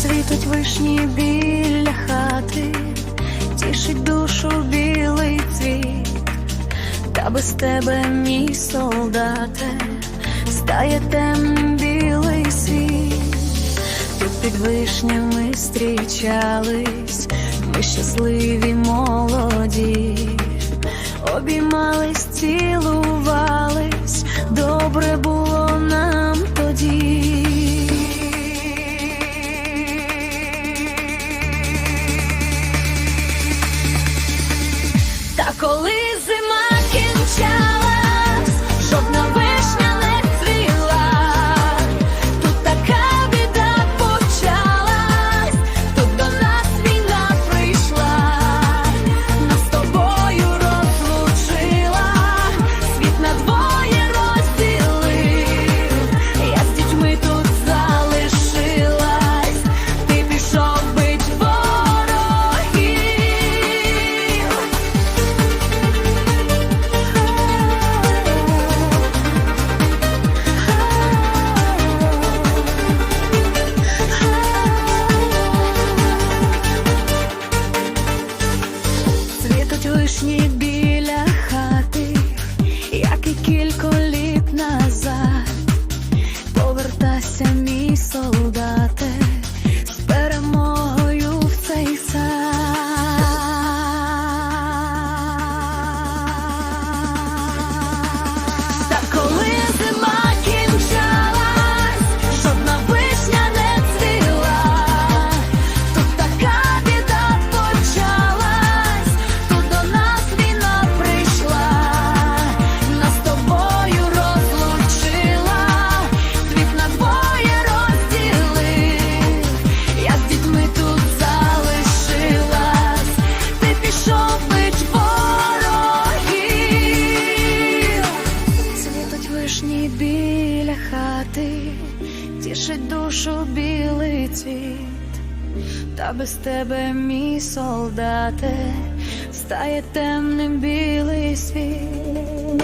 Світуть вишні біля хати, тішить душу білий цвіт, та без тебе, мій солдате, стає темним білий світ, тут під вишнями зустрічались, ми щасливі молоді, обіймались цілували. losing my тішить душу білий цвіт, та без тебе, мій солдате, стає темним білий світ.